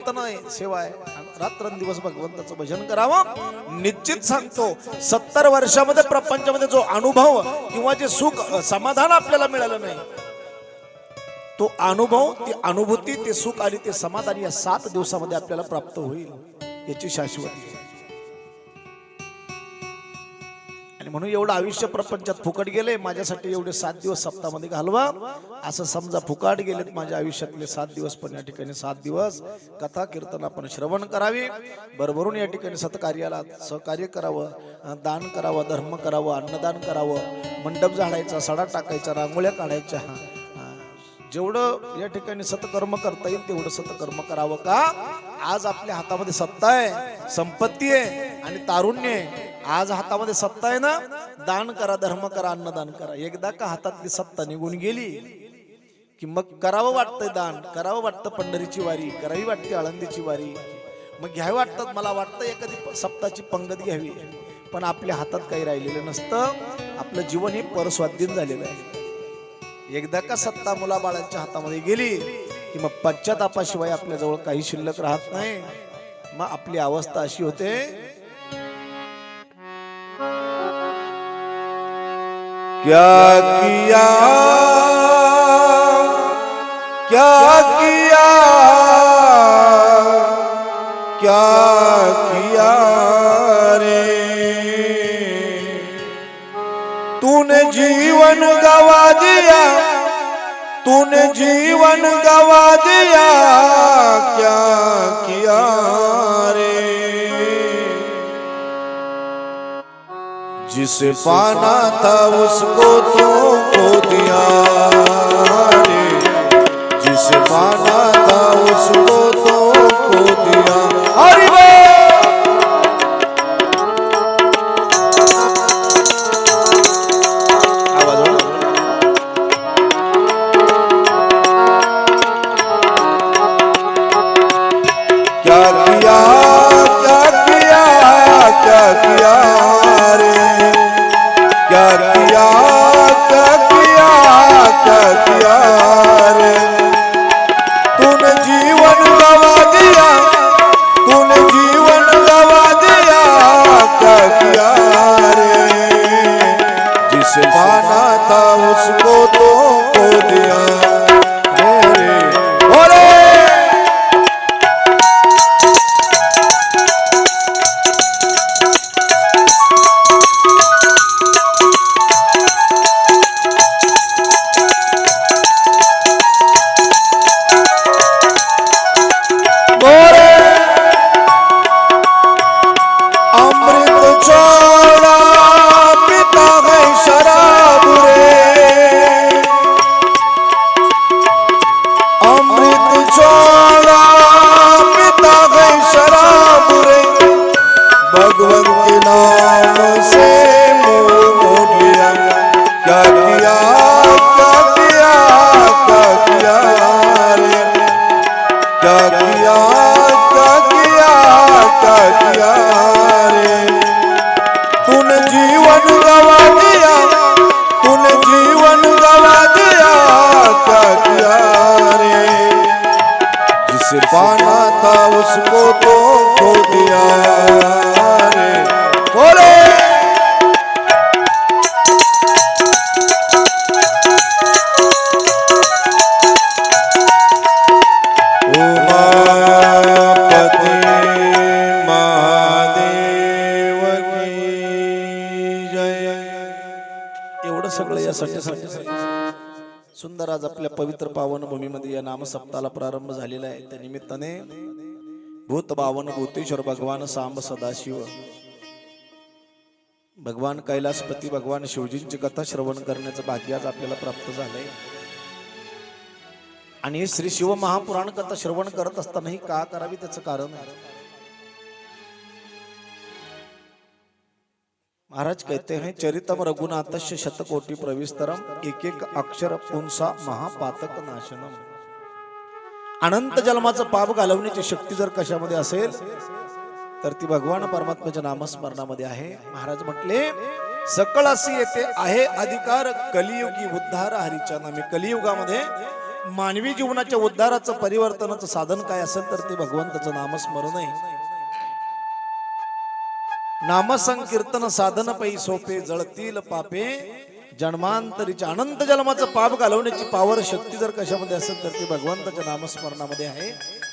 कीर्तन रात्रंदिवस भगवंताचं भजन करावं. निश्चित सांगतो सत्तर वर्षामध्ये प्रपंचामध्ये जो अनुभव किंवा जे सुख समाधान आपल्याला मिळालं नाही तो अनुभव ती अनुभूती ते सुख आणि ते समाधान या सात दिवसामध्ये आपल्याला प्राप्त होईल याची शाश्वती आणि म्हणून एवढं आयुष्य प्रपंचात फुकट गेले माझ्यासाठी एवढे सात दिवस सप्ताहामध्ये घालवा. असं समजा फुकट गेलेत माझ्या आयुष्यातले सात दिवस पण या ठिकाणी सात दिवस कथा कीर्तन आपण श्रवण करावे. भरभरून या ठिकाणी सत्कार्याला सहकार्य करावं दान करावं धर्म करावं अन्नदान करावं मंडप झाडायचा सडा टाकायचा रांगोळ्या काढायच्या. जेवढं या ठिकाणी सतकर्म करता येईल तेवढं सतकर्म करावं का? आज आपल्या हातामध्ये सत्ता आहे संपत्ती आहे आणि तारुण्य आहे. आज हातामध्ये सत्ता आहे ना? दान करा धर्म करा अन्नदान करा. एकदा का हातातली सत्ता निघून गेली की मग करावं वाटतंय दान करावं वाटतं पंढरीची वारी करावी वाटते आळंदीची वारी. मग घ्यावी वाटतं मला वाटतं एखादी प- सप्ताची पंगत घ्यावी. पण आपल्या हातात काही राहिलेलं नसतं. आपलं जीवन हे परस्वाधीन झालेलं आहे. एकदा का सत्ता मुलाबाळांच्या हातामध्ये गेली की मग पश्चातापाशिवाय आपल्याजवळ काही शिल्लक राहत नाही. मग आपली अवस्था अशी होते क्या किया? क्या किया? क्या किया रे? तूने जीवन गवा दिया तूने जीवन गवा दिया। जिसे पाना था उसको तो खो दिया? रे जिसे पाना क्या किया क्या रे। तूने जीवन गवा दिया तूने जीवन गवा दिया रे। जिसे पाना था उसको तो खो दिया। पावनभूमीमध्ये पावन भूमीमध्ये या नामसप्ताला प्रारंभ झालेला आहे. त्या निमित्ताने भूत बावन भूतेश्वर भगवान सांब सदाशिव भगवान कैलासपती भगवान शिवजींची कथा श्रवण करण्याचं भाग्य आज आपल्याला प्राप्त झालंय. आणि श्री शिव महापुराण कथा श्रवण करत असतानाही का करावी त्याचं कारण? आहे महाराज कहते हैं चरितम रघुनाथस्य शतकोटी प्रविस्तरम एक एक अक्षर पुंसा महापातक नाशनम। अनंत जन्माचं पाप घालवण्याची शक्ती जर कशामध्ये असेल तर ती भगवान परमात्म्याच्या नामस्मरणामध्ये आहे. महाराज म्हटले सकळ अशी येते आहे अधिकार कलियुगी उद्धार हरीच्या नामे. कलियुगामध्ये मानवी जीवनाच्या उद्धाराचं परिवर्तनाचं साधन काय असेल तर ते भगवंताचं नामस्मरण आहे. नामसंकीर्तन साधन पै सोपे जळतील पापे. जन्मांतरीच्या अनंत जन्माचं पाप घालवण्याची पावर शक्ती जर कशामध्ये असेल तर ती भगवंताच्या नामस्मरणामध्ये आहे.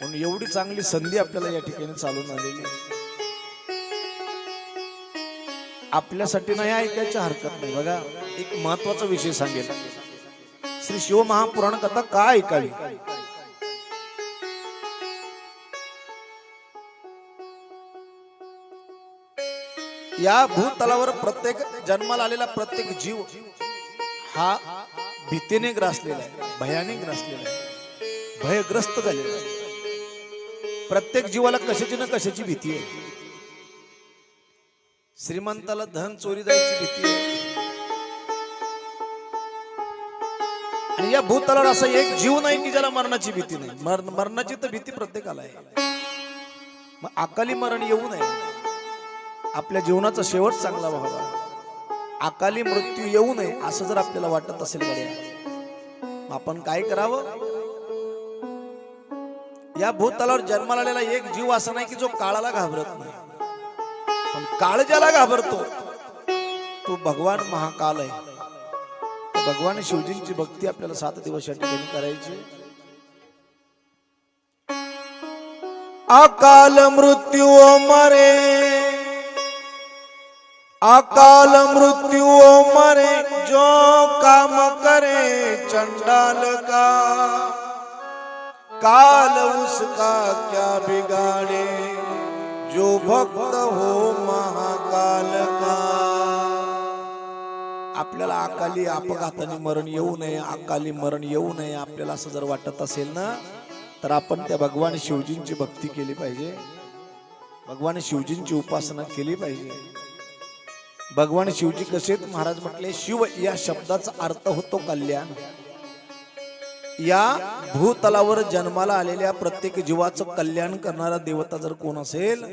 म्हणून एवढी चांगली संधी आपल्याला या ठिकाणी चालून आलेली आपल्यासाठी नाही ऐकायची हरकत नाही. बघा एक महत्त्वाचा विषय सांगेल श्री शिव महापुराण कथा का ऐकावी? या भूतलावर प्रत्येक जन्माला आलेला प्रत्येक जीव हा भीतीने ग्रासलेला आहे भयाने ग्रासलेला आहे भयग्रस्त झालेला आहे. प्रत्येक जीवाला कशाची ना कशाची भीती आहे. श्रीमंताला धन चोरी जायची भीती आहे. आणि या भूतलावर असा एक जीव नाही की ज्याला मरणाची भीती नाही. मरणाची तर भीती प्रत्येकाला आहे. मग अकाली मरण येऊ नये. आपल्या जीवनाचा शेवट चांगला व्हावा. अकाली मृत्यू येऊ नये असं जर आपल्याला वाटत असेल आपण काय करावं? या भूतलावर जन्माला आलेला एक जीव असा नाही की जो काळाला घाबरत नाही. पण काळ ज्याला घाबरतो तो भगवान महाकाल आहे. भगवान शिवजींची भक्ती आपल्याला सात दिवस या ठिकाणी करायची. अकाल मृत्यू मरे. अकाल मृत्यू हो मरे जो काम करे चंडाल का। काल उसका क्या बिगाड़े जो भक्त हो महाकाल का। आपल्याला अकाली अपघाताने मरण येऊ नये अकाली मरण येऊ नये आपल्याला असं जर वाटत असेल ना तर आपण त्या भगवान शिवजींची भक्ती केली पाहिजे. भगवान शिवजींची उपासना केली पाहिजे. भगवान शिवजी कसे महाराज म्हटले शिव या शब्दाचा अर्थ होतो कल्याण. या भूतलावर जन्माला आलेल्या प्रत्येक जीवाचं कल्याण करणारा देवता जर कोण असेल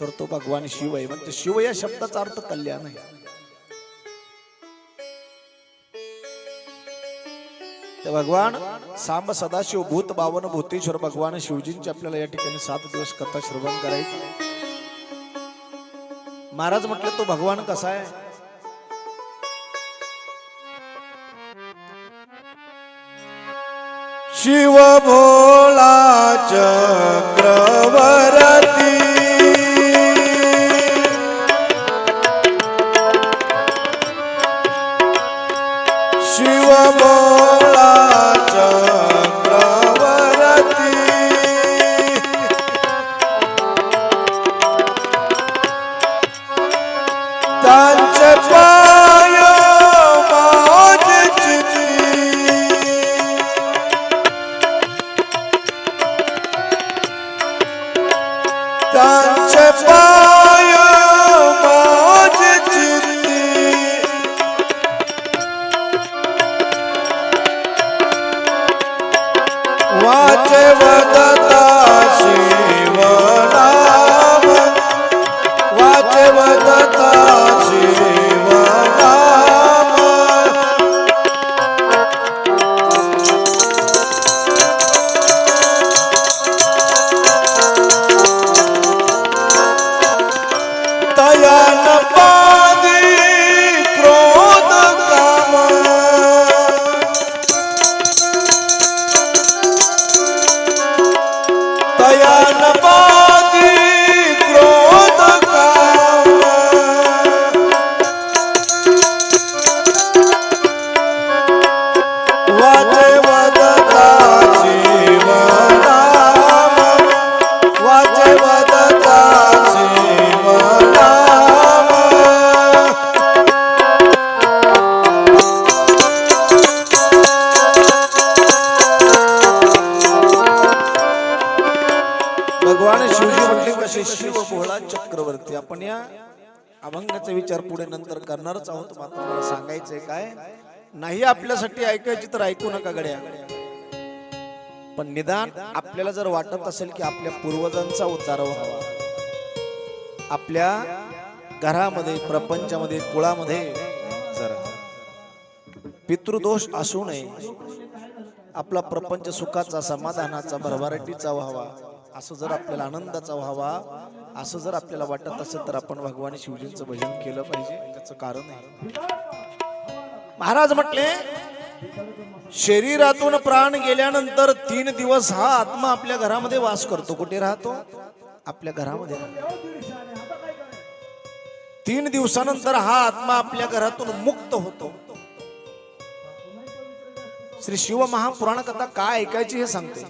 तर तो भगवान शिव आहे. म्हणजे शिव या शब्दाचा अर्थ कल्याण आहे. भगवान सांब सदाशिव भूत बावन भूतेश्वर भगवान शिवजींची आपल्याला या ठिकाणी सात दिवस कथा श्रवण करायची. महाराज म्हटलं तो भगवान कसा आहे? शिव भोला चक्रवर त्यांचे पाय शिवजी म्हटले कसे शिव भोळा चक्रवर्ती. आपण या अभंगाचा विचार पुढे नंतर करणारच आहोत. मात्र मला सांगायचंय काय? नाही आपल्यासाठी ऐकायची तर ऐकू नका गड्या. पण निदान आपल्याला जर वाटत असेल की आपल्या पूर्वजांचा उद्धार व्हावा. आपल्या घरामध्ये प्रपंचामध्ये कुळामध्ये जर. पितृदोष असू नये. आपला प्रपंच सुखाचा समाधानाचा भरभराटीचा व्हावा. असं जर आपल्याला आनंदाचा व्हावा असं जर आपल्याला वाटत असेल तर आपण भगवान शिवजींचं भजन केलं पाहिजे. त्याचं कारण आहे. महाराज म्हटले शरीरातून प्राण गेल्यानंतर तीन दिवस हा आत्मा आपल्या घरामध्ये वास करतो. कुठे राहतो? आपल्या घरामध्ये तीन दिवसानंतर हा आत्मा आपल्या घरातून मुक्त होतो. श्री शिव महापुराण कथा काय ऐकायची हे सांगते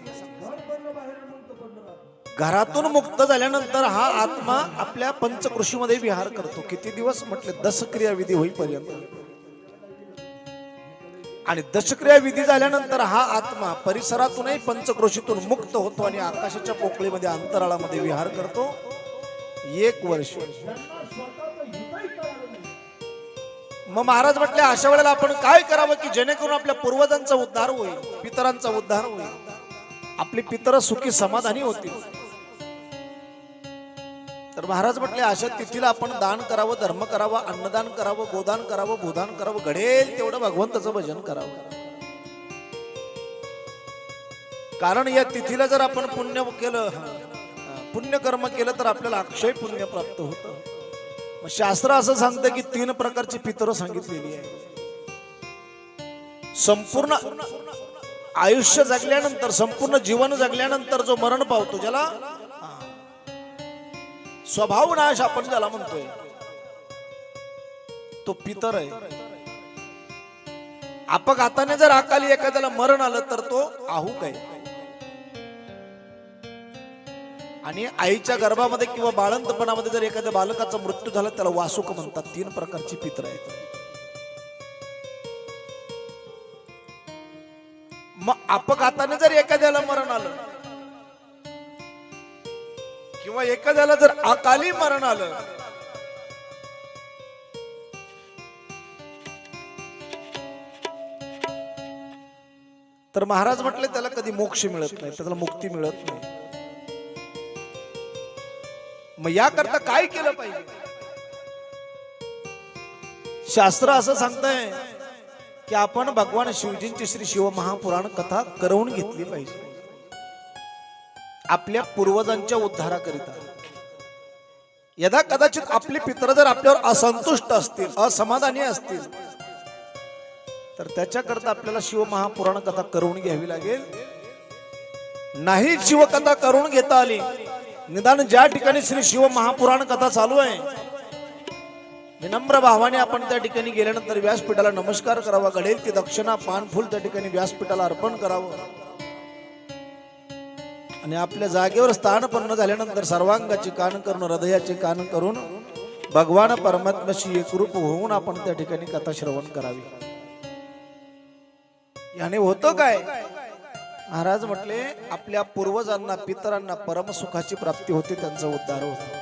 घरातून मुक्त झाल्यानंतर हा आत्मा आपल्या पंचकृषीमध्ये विहार करतो. किती दिवस म्हटले दशक्रिया विधी होईपर्यंत. आणि दशक्रिया विधी झाल्यानंतर हा आत्मा परिसरातूनही पंचकृषीतून मुक्त होतो आणि आकाशाच्या पोकळीमध्ये अंतराळामध्ये विहार करतो. एक वर्ष. मग महाराज म्हटले अशा वेळेला आपण काय करावं की जेणेकरून आपल्या पूर्वजांचा उद्धार होईल पितरांचा उद्धार होईल? आपली पितर सुखी समाधानी होतील. तर महाराज म्हटले अशा तिथीला आपण दान करावं धर्म करावं अन्नदान करावं गोदान करावं भूदान करावं घडेल तेवढं भगवंताचं भजन करावं. कारण या तिथीला जर आपण पुण्य केलं पुण्य कर्म केलं तर आपल्याला अक्षय पुण्य प्राप्त होतं. मग शास्त्र असं सांगतं की तीन प्रकारची पितर सांगितलेली आहे संपूर्ण आयुष्य जगल्यानंतर संपूर्ण जीवन जगल्यानंतर जो मरण पावतो ज्याला स्वभाव नाश आपण ज्याला म्हणतोय. तो पितर आहे. अपघाताने जर अकाली एखाद्याला मरण आलं तर तो आहुक आहे. आणि आईच्या गर्भामध्ये किंवा बाळंतपणामध्ये जर एखाद्या बालकाचा मृत्यू झाला त्याला वासुक म्हणतात. तीन प्रकारची पित्र आहेत. मग अपघाताने जर एखाद्याला मरण आलं किंवा एखाद्याला जर अकाली मरण आलं तर महाराज म्हटले त्याला कधी मोक्ष मिळत नाही त्याला मुक्ती मिळत नाही. मग याकरता काय केलं पाहिजे? शास्त्र असं सांगतंय की आपण भगवान शिवजींची श्री शिव महापुराण कथा करवून घेतली पाहिजे. आपल्या पूर्वजांच्या उद्धाराकरिता. यदा कदाचित आपले पित्र जर आपल्यावर असंतुष्ट असतील असमाधानी असतील तर त्याच्याकरता आपल्याला शिवमहापुराण कथा करून घ्यावी लागेल. नाही शिवकथा करून घेता आली निदान ज्या ठिकाणी श्री शिव महापुराण कथा चालू आहे विनम्र भावाने आपण त्या ठिकाणी गेल्यानंतर व्यासपीठाला नमस्कार करावा घडेल ती दक्षिणा पानफूल त्या ठिकाणी व्यासपीठाला अर्पण करावं. आणि आपल्या जागेवर स्थानपन्न झाल्यानंतर सर्वांगाची कान करून हृदयाचे कान करून भगवान परमात्म्याशी एकरूप होऊन आपण त्या ठिकाणी कथा श्रवण करावी. याने होतं काय? महाराज म्हटले आपल्या पूर्वजांना पितरांना परमसुखाची प्राप्ती होते त्यांचा उद्धार होतो.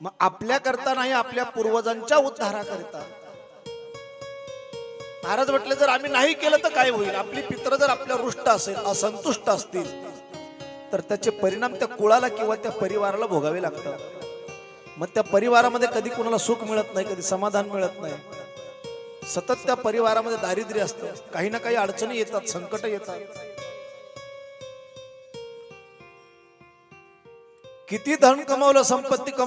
मग आपल्या करता नाही आपल्या पूर्वजांच्या उद्धाराकरिता. महाराज म्हटले जर आम्ही नाही केलं तर काय होईल? आपली पित्र जर आपल्या रुष्ट असेल असंतुष्ट असतील तर त्याचे परिणाम त्या कुळाला किंवा त्या परिवाराला भोगावे लागतात. मग त्या परिवारामध्ये कधी कुणाला सुख मिळत नाही कधी समाधान मिळत नाही. सतत त्या परिवारामध्ये दारिद्र्य असतं. काही ना काही अडचणी येतात संकट येतात. किती धन कमावलं संपत्ती कमाव